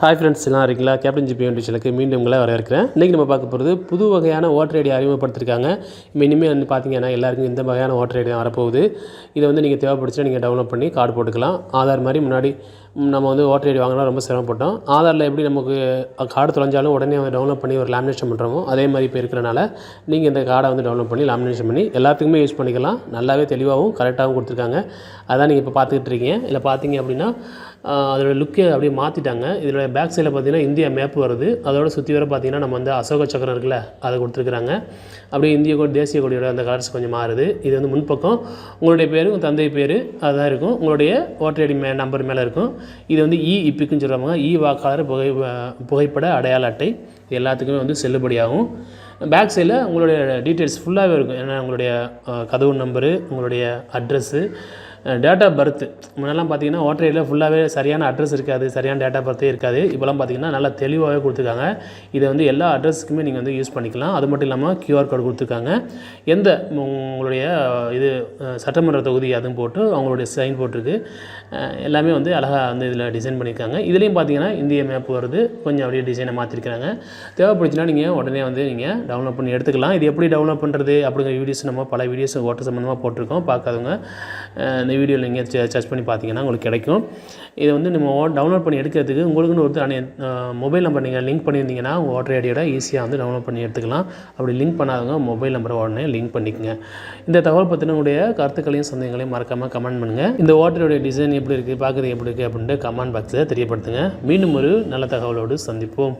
Hi friends எல்லாம் இருக்கீங்களா? Captain GB ஒன்றிச்சலுக்கு மீண்டும் உங்களை வரவேற்கிறேன். இன்றைக்கி நம்ம பார்க்க போகிறது புது வகையான ஓட்டர் ஐடி அறிமுகப்படுத்திருக்காங்க. இனிமேல் வந்து பார்த்தீங்கன்னா எல்லாருக்கும் இந்த வகையான ஓட்டர் ஐடி தான் வரப்போகுது. இதை வந்து நீங்கள் தேவைப்படுச்சுன்னா நீங்கள் டவுன்லோட் பண்ணி கார்டு போட்டுக்கலாம். ஆதார் மாதிரி முன்னாடி நம்ம வந்து ஓட்டர் ஐடி வாங்கினா ரொம்ப சிரமப்பட்டோம். ஆதாரில் எப்படி நமக்கு கார்டு தொலைஞ்சாலும் உடனே வந்து டவுன்லோட் பண்ணி ஒரு லேமினேஷன் பண்ணுறோமோ அதே மாதிரி இப்போ இருக்கிறனால நீங்கள் இந்த கார்டை வந்து டவுன்லோட் பண்ணி லேமினேஷன் பண்ணி எல்லாத்துக்குமே யூஸ் பண்ணிக்கலாம். நல்லாவே தெளிவாகவும் கரெக்டாகவும் கொடுத்துருக்காங்க. அதான் நீங்கள் இப்போ பார்த்துக்கிட்டு இருக்கீங்க. இல்லை பார்த்தீங்க அப்படின்னா அதோடய அதோட லுக்கே அப்படியே மாற்றிட்டாங்க இதோட பேக் சைடில் பார்த்தீங்கன்னா இந்தியா மேப் வருது. அதோட சுற்றி வர பார்த்திங்கன்னா நம்ம வந்து அசோக சக்கரம் இருக்குல்ல அதை கொடுத்துருக்குறாங்க. அப்படியே இந்திய கொடி தேசிய கொடியோட அந்த கலர்ஸ் கொஞ்சம் மாறுது. இது வந்து முன்பக்கம். உங்களுடைய பேர் உங்கள் தந்தை பேர் அதுதான் இருக்கும். உங்களுடைய ஓட்டர் ஐடி மே நம்பர் மேலே இருக்கும். இது வந்து e, இ இப்பிக்குன்னு சொல்லுவாங்க இ e வாக்காளர் புகை புகைப்பட அடையாள அட்டை. இது எல்லாத்துக்குமே வந்து செல்லுபடியாகும். பேக் சைடில் உங்களுடைய டீட்டெயில்ஸ் ஃபுல்லாகவே இருக்கும். ஏன்னா உங்களுடைய கதவு நம்பரு உங்களுடைய அட்ரஸ்ஸு டேட் ஆஃப் பர்த் முன்னெல்லாம் பார்த்தீங்கன்னா ஓட்டர் ஐடியில் ஃபுல்லாகவே சரியான அட்ரஸ் இருக்காது சரியான டேட் ஆஃப் பர்த்தே இருக்காது. இப்போலாம் பார்த்தீங்கன்னா நல்லா தெளிவாகவே கொடுத்துருக்காங்க. இதை வந்து எல்லா அட்ரஸுக்குமே நீங்கள் வந்து யூஸ் பண்ணிக்கலாம். அது மட்டும் இல்லாமல் கியூஆர் கோட் கொடுத்துருக்காங்க. எந்த உங்களுடைய இது சட்டமன்ற தொகுதி அதுவும் போட்டு அவங்களுடைய சைன் போட்டிருக்கு. எல்லாமே வந்து அழகாக வந்து இதில் டிசைன் பண்ணியிருக்காங்க. இதுலேயும் பார்த்தீங்கன்னா இந்திய மேப் வருது. கொஞ்சம் அப்படியே டிசைனை மாற்றிருக்கிறாங்க தேவைப்படுச்சுன்னா நீங்கள் உடனே வந்து நீங்கள் டவுன்லோட் பண்ணி எடுத்துக்கலாம். இது எப்படி டவுன்லோட் பண்ணுறது அப்படிங்கிற வீடியோஸ் நம்ம பல வீடியோஸ் ஓட்ட சம்மந்தமாக போட்டிருக்கோம். பார்க்காதவங்க. அந்த இந்த வீடியோவில் நீங்கள் சர்ச் பண்ணி பார்த்தீங்கன்னா உங்களுக்கு கிடைக்கும். இதை வந்து நம்ம டவுன்லோட் பண்ணி எடுக்கிறதுக்கு உங்களுக்குன்னு ஒருத்தர் மொபைல் நம்பர் நீங்கள் லிங்க் பண்ணியிருந்தீங்கன்னா உங்கள் ஓட்டர் ஐடியோட ஈஸியாக வந்து டவுன்லோட் பண்ணி எடுத்துக்கலாம். அப்படி லிங்க் பண்ணாதவங்க மொபைல் நம்பரை உடனே லிங்க் பண்ணிக்கங்க. இந்த தகவல் பற்றின கருத்துக்களையும் சந்தேகங்களையும் மறக்காமல் கமெண்ட் பண்ணுங்கள் இந்த ஓட்டருடைய டிசைன் எப்படி இருக்குது பார்க்குறது எப்படி இருக்குது அப்படின்ட்டு கமெண்ட் பாக்ஸில் தெரியப்படுத்துங்க. மீண்டும் ஒரு நல்ல தகவலோடு சந்திப்போம்.